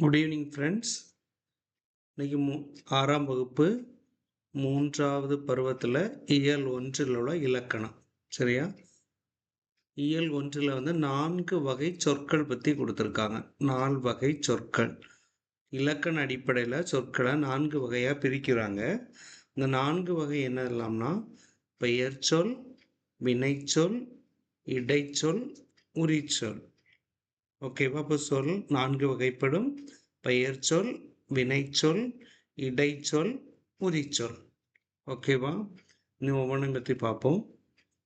Good evening friends இன்றைக்கி மூ ஆறாம் வகுப்பு மூன்றாவது பருவத்தில் இயல் ஒன்றில் உள்ள இலக்கணம். சரியா? இயல் ஒன்றில் வந்து நான்கு வகை சொற்கள் பற்றி கொடுத்துருக்காங்க. நாலு வகை சொற்கள். இலக்கண அடிப்படையில் சொற்களை நான்கு வகையாக பிரிக்கிறாங்க. இந்த நான்கு வகை என்னெல்லாம்னா பெயர்ச்சொல் வினைச்சொல் இடைச்சொல் உரிச்சொல். ஓகேவா இப்போ சொல் நான்கு வகைப்படும். பெயர்ச்சொல் வினைச்சொல் இடைச்சொல் உரிச்சொல் ஓகேவா இன்னும் ஒவ்வொன்றையும் பற்றி பார்ப்போம்.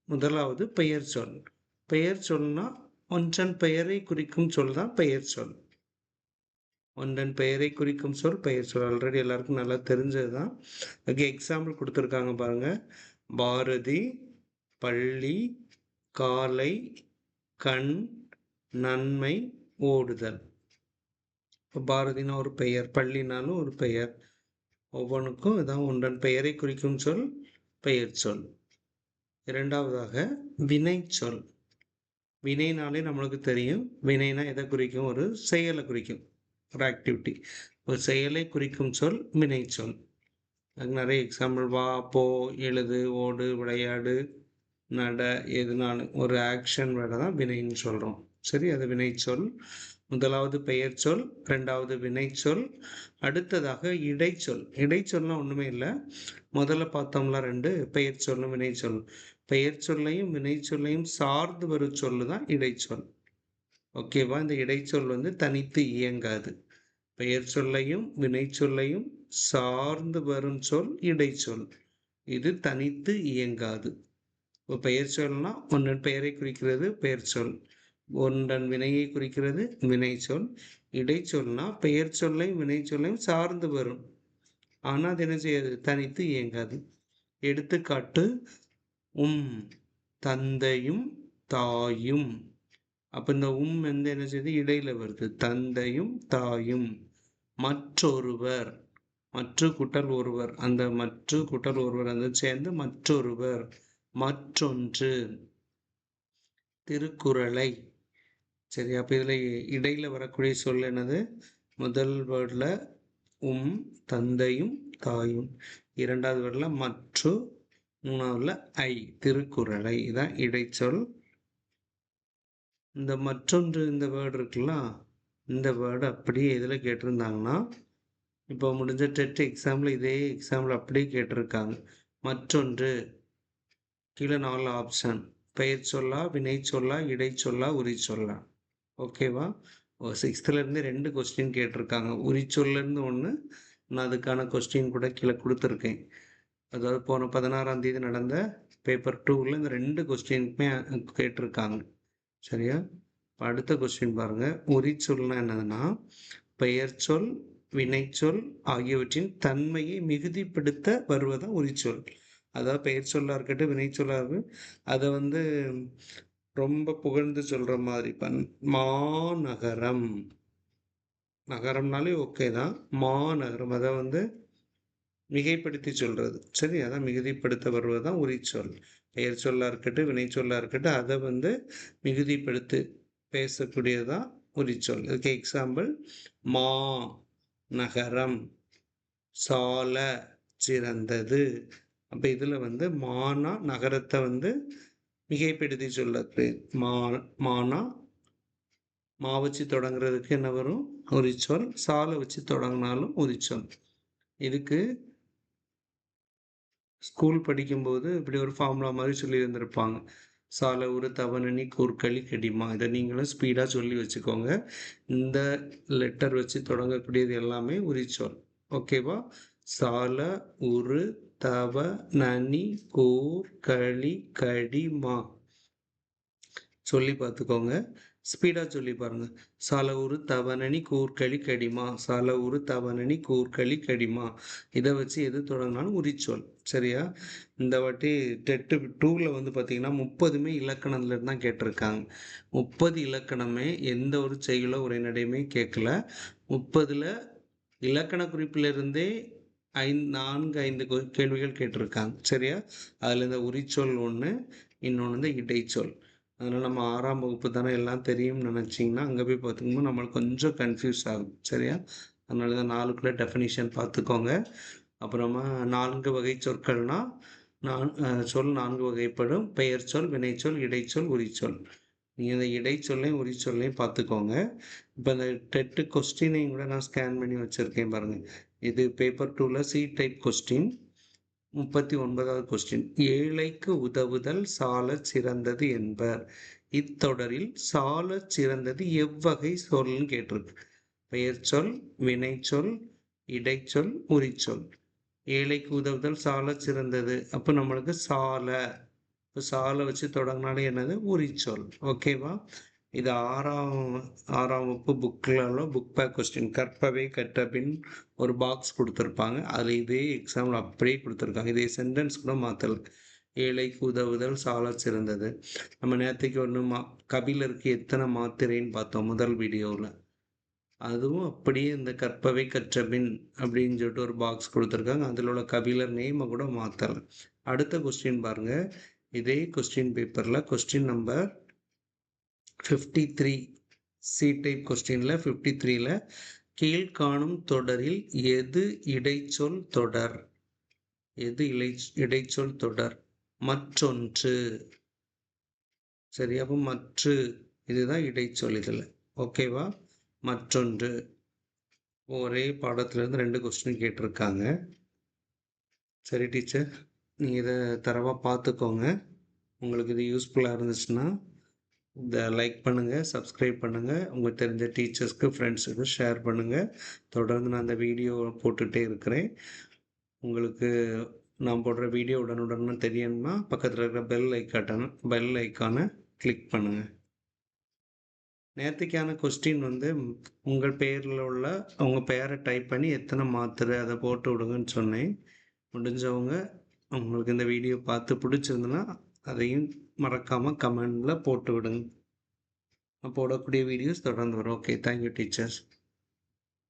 முதலாவது பெயர் சொல். பெயர் சொல்னா ஒன்றன் பெயரை குறிக்கும் சொல் தான் பெயர் சொல். ஒன்றன் பெயரை குறிக்கும் சொல் பெயர் சொல். ஆல்ரெடி எல்லாருக்கும் நல்லா தெரிஞ்சது தான் ஓகே எக்ஸாம்பிள் கொடுத்துருக்காங்க பாருங்கள் பாரதி பள்ளி காலை கண் நன்மை ஓடுதல். இப்போ பாரதினா ஒரு பெயர் பள்ளினாலும் ஒரு பெயர். ஒவ்வொன்றுக்கும் இதான் ஒன்றன் பெயரை குறிக்கும் சொல் பெயர் சொல். இரண்டாவதாக வினை சொல். வினைனாலே நம்மளுக்கு தெரியும் வினைனா எதை குறிக்கும்? ஒரு செயலை குறிக்கும். ஒரு ஆக்டிவிட்டி ஒரு செயலை குறிக்கும் சொல் வினை சொல். அதுக்கு நிறைய எக்ஸாம்பிள் வா போ எழுது ஓடு விளையாடு நட எதுனாலும் ஒரு ஆக்ஷன் வேலை தான் வினைன்னு சொல்கிறோம் சரி அது வினைச்சொல். முதலாவது பெயர் சொல் ரெண்டாவது வினைச்சொல் அடுத்ததாக இடைச்சொல். இடைச்சொல்லாம் ஒன்றுமே இல்லை. முதல்ல பார்த்தோம்ல ரெண்டு பெயர் சொல்லும் வினைச்சொல். பெயர் சொல்லையும் வினைச்சொல்லையும் சார்ந்து வரும் சொல்லு தான் இடைச்சொல் ஓகேவா இந்த இடைச்சொல் வந்து தனித்து இயங்காது. பெயர் சொல்லையும் வினைச்சொல்லையும் சார்ந்து வரும் சொல் இடைச்சொல். இது தனித்து இயங்காது. இப்போ பெயர் சொல்னா ஒன்று பெயரை குறிக்கிறது பெயர் சொல் ஒன்றன் வினையை குறிக்கிறது வினை சொல். இடைச்சொல்னா பெயர் சொல்லையும் வினை சொல்லையும் சார்ந்து வரும். ஆனால் அது என்ன செய்யாது? தனித்து இயங்காது. எடுத்துக்காட்டு உம் தந்தையும் தாயும். அப்போ இந்த உம் வந்து என்ன செய்யுது இடையில வருது. தந்தையும் தாயும். மற்றொருவர் மற்ற குட்டல் ஒருவர். அந்த மற்ற குட்டல் ஒருவர் அந்த சேர்ந்து மற்றொருவர். மற்றொன்று. திருக்குறளை. சரி அப்போ இதில் இடையில் வரக்கூடிய சொல் என்னது? முதல் வேர்டில் உம் தந்தையும் தாயும். இரண்டாவது வேர்டில் மற்றும் மூணாவதுல ஐ திருக்குறளை. இதான் இடைச்சொல். இந்த மற்றொன்று இந்த வேர்டு இருக்குல்ல இந்த வேர்டு அப்படியே இதில் கேட்டிருந்தாங்கன்னா இப்போ முடிஞ்ச டெட் எக்ஸாம்பிள் இதே எக்ஸாம்பிள் அப்படியே கேட்டிருக்காங்க. மற்றொன்று கீழே நாலு ஆப்ஷன் பெயர் சொல்லா வினை சொல்லா இடை சொல்லா உரி சொல்லா. ஓகேவா? சிக்ஸ்த்துலேருந்து ரெண்டு கொஸ்டின் கேட்டிருக்காங்க. உரிச்சொல்லேருந்து ஒன்று நான் அதுக்கான கொஸ்டின் கூட கீழே கொடுத்துருக்கேன். அதாவது போன பதினாறாம் தேதி நடந்த பேப்பர் டூவில் இந்த ரெண்டு கொஸ்டினுக்குமே கேட்டிருக்காங்க. சரியா? அடுத்த கொஸ்டின் பாருங்கள் உரிச்சொல்னா என்னதுன்னா பெயர் சொல் வினைச்சொல் ஆகியவற்றின் தன்மையை மிகுதிப்படுத்த வருவதான் உரிச்சொல். அதாவது பெயர் சொல்லாக இருக்கட்டும் வினை சொல்லாக இருக்கட்டும் அதை வந்து ரொம்ப புகழ்ந்து சொல்கிற மாதிரி பன் மாநகரம். நகரம்னாலே ஓகே தான். மாநகரம் அதை வந்து மிகைப்படுத்தி சொல்கிறது சரி அதான் மிகுதிப்படுத்த வருவது தான் உரிச்சொல். பெயர் சொல்லாக இருக்கட்டும் வினை சொல்லாக இருக்கட்டும் அதை வந்து மிகுதிப்படுத்தி பேசக்கூடியதான் உரிச்சொல். இதுக்கு எக்ஸாம்பிள் மா நகரம். சால சிறந்தது. அப்போ இதில் வந்து மானா நகரத்தை வந்து மிகைப்படுத்தி சொல்லுறது மா மானா மா வச்சு தொடங்குறதுக்கு என்ன வரும்? உரிச்சொல். சாலை வச்சு தொடங்கினாலும் உரிச்சொல். இதுக்கு ஸ்கூல் படிக்கும்போது இப்படி ஒரு ஃபார்முலா மாதிரி சொல்லி இருந்திருப்பாங்க. சாலை ஒரு தவணனி கூர்க்களி கடிமா. இதை நீங்களும் ஸ்பீடாக சொல்லி வச்சுக்கோங்க. இந்த லெட்டர் வச்சு தொடங்கக்கூடியது எல்லாமே உரிச்சொல். ஓகேவா சால உரு தவ நனி கூர் களி கடிமா சொல்லி பார்த்துக்கோங்க. ஸ்பீடாக சொல்லி பாருங்க. சால உரு தவணனி கூர்க்களி கடிமா சால ஊரு தவணனி கூர்க்களி கடிமா இதை வச்சு எது தொடங்கினாலும் உரிச்சொல். சரியா? இந்த வாட்டி டெட்டு டூவில் வந்து பார்த்தீங்கன்னா முப்பதுமே இலக்கணத்துல தான் கேட்டிருக்காங்க. முப்பது இலக்கணமே எந்த ஒரு செயலோ உரைநடையுமே கேட்கல முப்பதில் இலக்கண குறிப்பிலிருந்தே ஐந்து நான்கு ஐந்து கேள்விகள் கேட்டிருக்காங்க. சரியா? அதில் இந்த உரிச்சொல் ஒன்று இன்னொன்று வந்து இடைச்சொல். அதனால் நம்ம ஆறாம் வகுப்பு தானே எல்லாம் தெரியும்னு நினச்சிங்கன்னா அங்கே போய் பார்த்துக்கும்போது நம்மளுக்கு கொஞ்சம் கன்ஃபியூஸ் ஆகும். சரியா? அதனால தான் நாலுக்குள்ளே டெஃபினிஷன் பார்த்துக்கோங்க அப்புறமா நான்கு வகை சொற்கள்னால் நான் சொல் நான்கு வகைப்படும். பெயர் சொல் வினைச்சொல் இடைச்சொல் உரிச்சொல். நீங்கள் இந்த இடைச்சொல்லையும் உரிச்சொல்லையும் பார்த்துக்கோங்க இப்போ இந்த டெட்டு கொஸ்டினையும் கூட நான் ஸ்கேன் பண்ணி வச்சுருக்கேன் பாருங்கள் இது பேப்பர் டூவில் சி டைப் கொஸ்டின் முப்பத்தி ஒன்பதாவது கொஸ்டின் ஏழைக்கு உதவுதல் சால சிறந்தது என்பர். இத்தொடரில் சால சிறந்தது எவ்வகை சொல்னு கேட்டிருக்கு. பெயர் சொல் வினைச்சொல் இடைச்சொல் உரிச்சொல் ஏழைக்கு உதவுதல் சால சிறந்தது. அப்போ நம்மளுக்கு சால. இப்போ சாலை வச்சு தொடங்கினாலே என்னது? உரிச்சொல் ஓகேவா இது ஆறாம் ஆறாம் வகுப்பு புக்கில் புக் பேக் கொஸ்டின் கற்பவை கற்றபின் ஒரு பாக்ஸ் கொடுத்துருப்பாங்க. அதில் இதே எக்ஸாம்பிள் அப்படியே கொடுத்துருக்காங்க. இதே சென்டென்ஸ் கூட மாற்றல ஏழைக்கு உதவுதல் சால சிறந்தது. நம்ம நேற்றுக்கு ஒன்று மா கபிலருக்கு எத்தனை மாத்திரைன்னு பார்த்தோம் முதல் வீடியோவில். அதுவும் அப்படியே இந்த கற்பவை கற்றபின் அப்படின்னு சொல்லிட்டு ஒரு பாக்ஸ் கொடுத்துருக்காங்க. அதில் உள்ள கபிலர் நேமை கூட மாற்றலை அடுத்த கொஸ்டின் பாருங்கள் இதே கொஸ்டின் பேப்பரில் question number fifty three C type கொஸ்டினில் ஃபிஃப்டி த்ரீல கீழ்காணும் தொடரில் எது இடைச்சொல் தொடர்? எது இலை இடைச்சொல் தொடர்? மற்றொன்று. சரி அப்போ மற்று இதுதான் இடைச்சொல் இதில். ஓகேவா மற்றொன்று. ஒரே பாடத்துலேருந்து ரெண்டு கொஸ்டின் கேட்டிருக்காங்க. சரி டீச்சர் நீங்கள் இதை தரவாக பார்த்துக்கோங்க. உங்களுக்கு இது யூஸ்ஃபுல்லாக இருந்துச்சுன்னா இந்த லைக் பண்ணுங்கள் சப்ஸ்கிரைப் பண்ணுங்கள் உங்கள் தெரிஞ்ச டீச்சர்ஸ்க்கு ஃப்ரெண்ட்ஸுக்கு ஷேர் பண்ணுங்கள் தொடர்ந்து நான் அந்த வீடியோ போட்டுகிட்டே இருக்கிறேன். உங்களுக்கு நான் போடுற வீடியோ உடனுடன் தெரியணும்னா பக்கத்தில் இருக்கிற பெல் ஐக்காட்டான பெல் ஐக்கானை கிளிக் பண்ணுங்கள் நேர்த்திக்கான கொஸ்டின் வந்து உங்கள் பேரில் உள்ள உங்கள் பெயரை டைப் பண்ணி எத்தனை மாத்திரை அதை போட்டு விடுங்கன்னு சொன்னேன். முடிஞ்சவங்க உங்களுக்கு இந்த வீடியோ பார்த்து பிடிச்சிருந்துன்னா அதையும் மறக்காமல் கமெண்டில் போட்டு விடுங்க. நான் போடக்கூடிய வீடியோஸ் தொடர்ந்து வரும். Okay thank you teachers